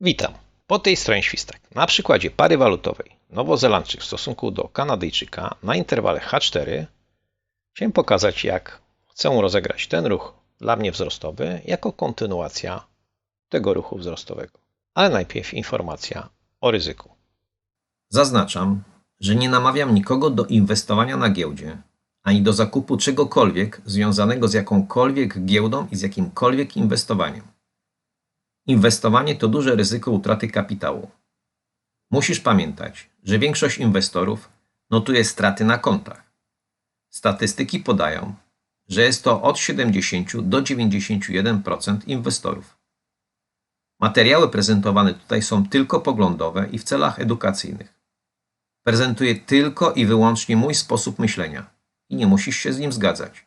Witam. Po tej stronie Świstak. Na przykładzie pary walutowej Nowozelandczyk w stosunku do Kanadyjczyka na interwale H4 chciałem pokazać, jak chcę rozegrać ten ruch dla mnie wzrostowy jako kontynuacja tego ruchu wzrostowego. Ale najpierw informacja o ryzyku. Zaznaczam, że nie namawiam nikogo do inwestowania na giełdzie, ani do zakupu czegokolwiek związanego z jakąkolwiek giełdą i z jakimkolwiek inwestowaniem. Inwestowanie to duże ryzyko utraty kapitału. Musisz pamiętać, że większość inwestorów notuje straty na kontach. Statystyki podają, że jest to od 70 do 91% inwestorów. Materiały prezentowane tutaj są tylko poglądowe i w celach edukacyjnych. Prezentuję tylko i wyłącznie mój sposób myślenia i nie musisz się z nim zgadzać.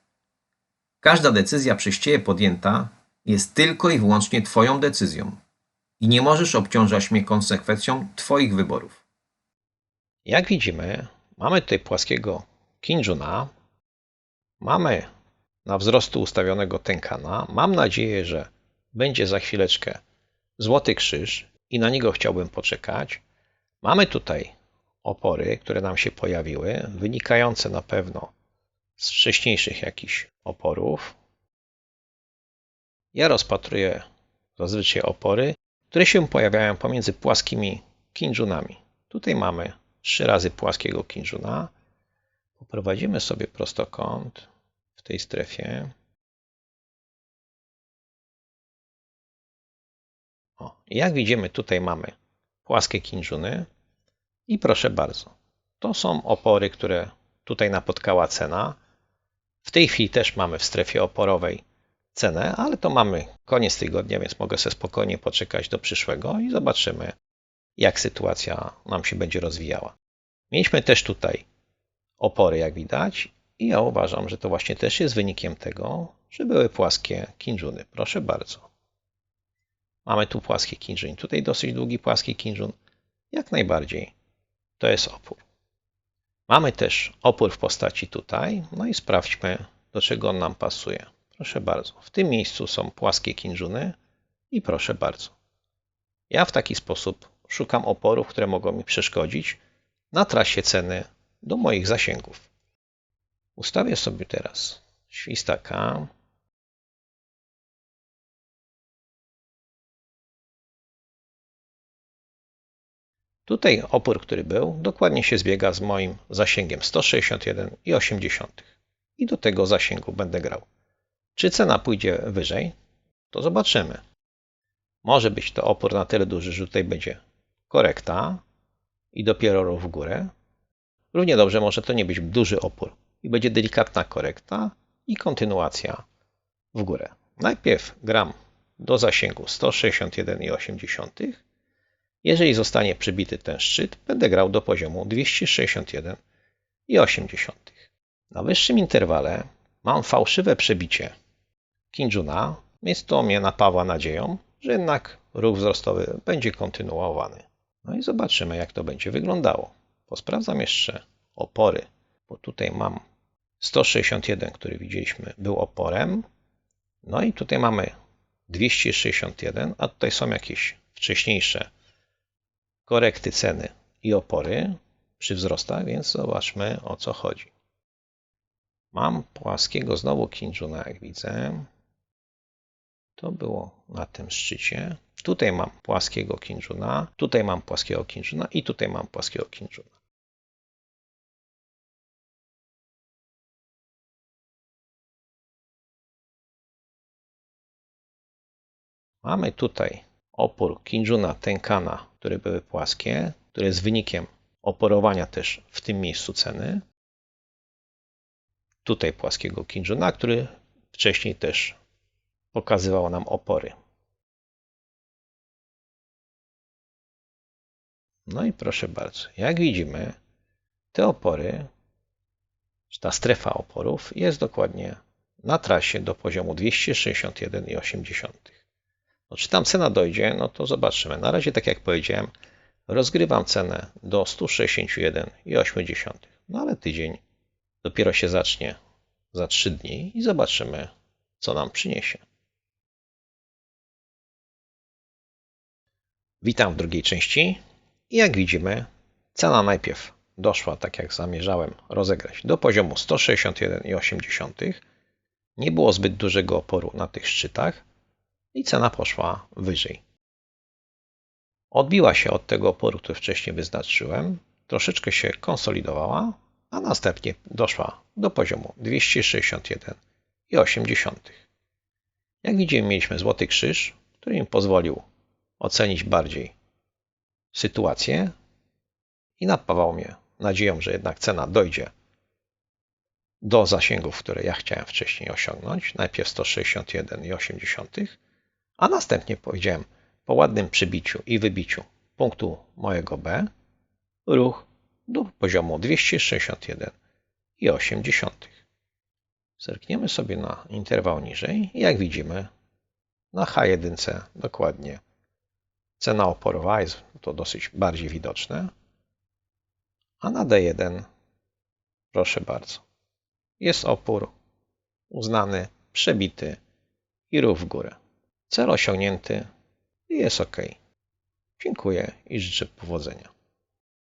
Każda decyzja przez Ciebie podjęta jest tylko i wyłącznie Twoją decyzją i nie możesz obciążać mnie konsekwencją Twoich wyborów. Jak widzimy, mamy tutaj płaskiego Kinjuna, mamy na wzrostu ustawionego Tenkana. Mam nadzieję, że będzie za chwileczkę złoty krzyż i na niego chciałbym poczekać. Mamy tutaj opory, które nam się pojawiły, wynikające na pewno z wcześniejszych jakichś oporów. Ja rozpatruję zazwyczaj opory, które się pojawiają pomiędzy płaskimi kinżunami. Tutaj mamy trzy razy płaskiego kinżuna. Poprowadzimy sobie prostokąt w tej strefie. O, jak widzimy, tutaj mamy płaskie kinżuny i proszę bardzo, to są opory, które tutaj napotkała cena. W tej chwili też mamy w strefie oporowej cenę, ale to mamy koniec tygodnia, więc mogę sobie spokojnie poczekać do przyszłego i zobaczymy, jak sytuacja nam się będzie rozwijała. Mieliśmy też tutaj opory, jak widać, i ja uważam, że to właśnie też jest wynikiem tego, że były płaskie kinżuny. Proszę bardzo. Mamy tu płaskie kinżun, tutaj dosyć długi płaski kinżun. Jak najbardziej to jest opór. Mamy też opór w postaci tutaj, no i sprawdźmy, do czego on nam pasuje. Proszę bardzo, w tym miejscu są płaskie kinżuny i proszę bardzo. Ja w taki sposób szukam oporów, które mogą mi przeszkodzić na trasie ceny do moich zasięgów. Ustawię sobie teraz świstaka. Tutaj opór, który był, dokładnie się zbiega z moim zasięgiem 161,8 i do tego zasięgu będę grał. Czy cena pójdzie wyżej? To zobaczymy. Może być to opór na tyle duży, że tutaj będzie korekta i dopiero ruch w górę. Równie dobrze może to nie być duży opór i będzie delikatna korekta i kontynuacja w górę. Najpierw gram do zasięgu 161,8. Jeżeli zostanie przybity ten szczyt, będę grał do poziomu 261,8. Na wyższym interwale mam fałszywe przebicie Kinjuna, więc to mnie napawa nadzieją, że jednak ruch wzrostowy będzie kontynuowany. No i zobaczymy, jak to będzie wyglądało. Posprawdzam jeszcze opory, bo tutaj mam 161, który widzieliśmy, był oporem. No i tutaj mamy 261, a tutaj są jakieś wcześniejsze korekty ceny i opory przy wzrostach, więc zobaczmy o co chodzi. Mam płaskiego znowu Kinjuna, jak widzę. To było na tym szczycie. Tutaj mam płaskiego Kinjuna, tutaj mam płaskiego Kinjuna i tutaj mam płaskiego Kinjuna. Mamy tutaj opór Kinjuna Tenkana, które były płaskie, które jest wynikiem oporowania też w tym miejscu ceny. Tutaj płaskiego Kinjuna, który wcześniej też pokazywał nam opory. No i proszę bardzo, jak widzimy, te opory, ta strefa oporów jest dokładnie na trasie do poziomu 261,8. No, czy tam cena dojdzie, no to zobaczymy. Na razie, tak jak powiedziałem, rozgrywam cenę do 161,8. No ale tydzień dopiero się zacznie za 3 dni i zobaczymy, co nam przyniesie. Witam w drugiej części. I jak widzimy, cena najpierw doszła, tak jak zamierzałem rozegrać, do poziomu 161,8. Nie było zbyt dużego oporu na tych szczytach i cena poszła wyżej. Odbiła się od tego oporu, który wcześniej wyznaczyłem, troszeczkę się konsolidowała, a następnie doszła do poziomu 261,8. Jak widzimy, mieliśmy złoty krzyż, który im pozwolił ocenić bardziej sytuację i napawał mnie nadzieją, że jednak cena dojdzie do zasięgów, które ja chciałem wcześniej osiągnąć. Najpierw 161,8, a następnie powiedziałem po ładnym przybiciu i wybiciu punktu mojego B ruch do poziomu 261,8. Zerkniemy sobie na interwał niżej i jak widzimy na H1 dokładnie cena oporowa jest to dosyć bardziej widoczne, a na D1 proszę bardzo jest opór uznany, przebity i ruch w górę. Cel osiągnięty i jest OK. Dziękuję i życzę powodzenia.